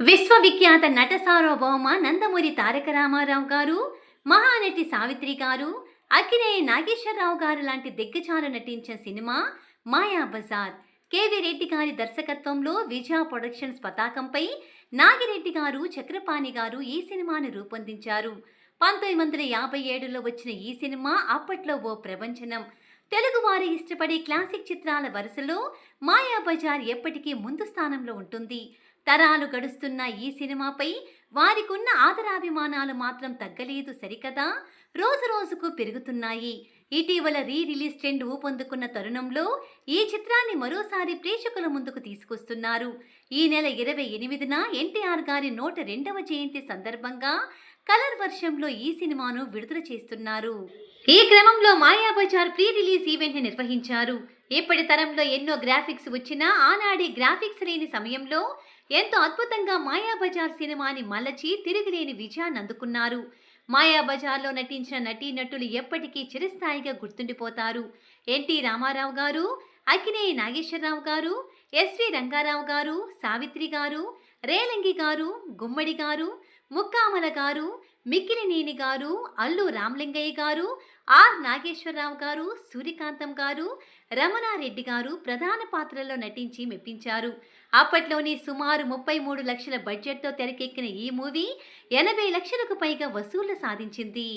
విశ్వవిఖ్యాత నట సార్వభౌమ నందమూరి తారక రామారావు గారు మహానటి సావిత్రి గారు అక్కినేని నాగేశ్వరరావు గారు లాంటి దిగ్గజాలు నటించిన cinema Maya Bazaar. K V Reddy గారి దర్శకత్వంలో విజయ ప్రొడక్షన్స్ పతాకంపై నాగిరెడ్డి గారు చక్రపాణి గారు ఈ సినిమాను రూపొందించారు. పంతొమ్మిది వందల యాభై ఏడులో వచ్చిన ఈ సినిమా అప్పట్లో ఓ ప్రపంచనం తెలుగువారు ఇష్టపడే క్లాసిక్ చిత్రాల వరుసలో మాయా బజార్ ఎప్పటికీ ముందు స్థానంలో ఉంటుంది. తరాలు గడుస్తున్న ఈ సినిమాపై వారికున్న ఆదరాభిమానాలు మాత్రం తగ్గలేదు సరికదా? రోజు రోజుకు పెరుగుతున్నాయి. ఇటీవల రీ రిలీజ్ ట్రెండ్ ఊపందుకున్న తరుణంలో ఈ చిత్రాన్ని మరోసారి ప్రేక్షకుల ముందుకు తీసుకొస్తున్నారు. ఈ నెల ఇరవై ఎనిమిదిన ఎన్టీఆర్ గారి నూట రెండవ జయంతి సందర్భంగా కలర్ వర్షంలో ఈ సినిమాను విడుదల చేస్తున్నారు. ఈ క్రమంలో మాయాబజార్ ప్రీ రిలీజ్ ఈవెంట్ని నిర్వహించారు. ఇప్పటి తరంలో ఎన్నో గ్రాఫిక్స్ వచ్చినా ఆనాడి గ్రాఫిక్స్ లేని సమయంలో ఎంతో అద్భుతంగా మాయాబజార్ సినిమాని మలచి తిరిగిలేని విజయాన్ని అందుకున్నారు మాయాబజార్లో నటించిన నటీనటులు ఎప్పటికీ చిరస్థాయిగా గుర్తుండిపోతారు. ఎన్టీ రామారావు గారు అక్కినేని నాగేశ్వరరావు గారు ఎస్వి రంగారావు గారు సావిత్రి గారు రేలంగి గారు గుమ్మడి గారు ముక్కామల గారు మిక్కిలినేని గారు అల్లు రామలింగయ్య గారు ఆర్ నాగేశ్వరరావు గారు సూర్యకాంతం గారు రమణారెడ్డి గారు ప్రధాన పాత్రల్లో నటించి మెప్పించారు. అప్పట్లోని సుమారు ముప్పై మూడు లక్షల బడ్జెట్తో తెరకెక్కిన ఈ మూవీ ఎనభై లక్షలకు పైగా వసూళ్ళు సాధించింది.